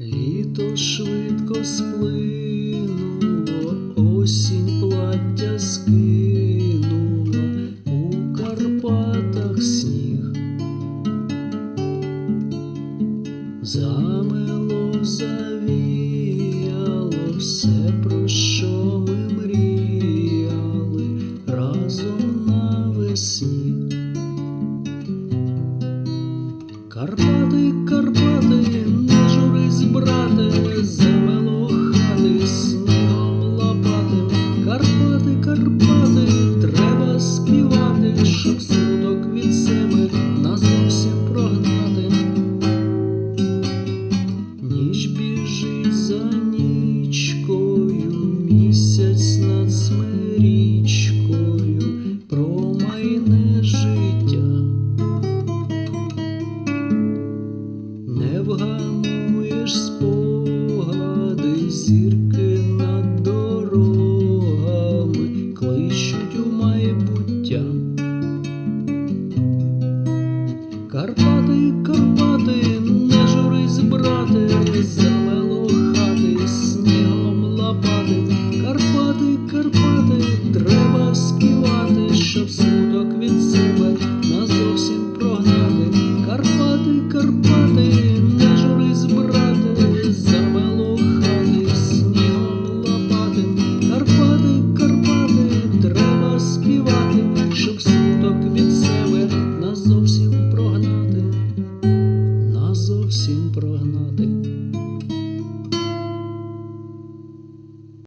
Літо швидко сплинуло, осінь плаття скинула, у Карпатах сніг. Замело, завіяло все, про що ми мріяли разом навесні. Карпати, Карпати, життя. Не вгамуєш спогади, зірки над дорогами кличуть у майбуття. Карпати.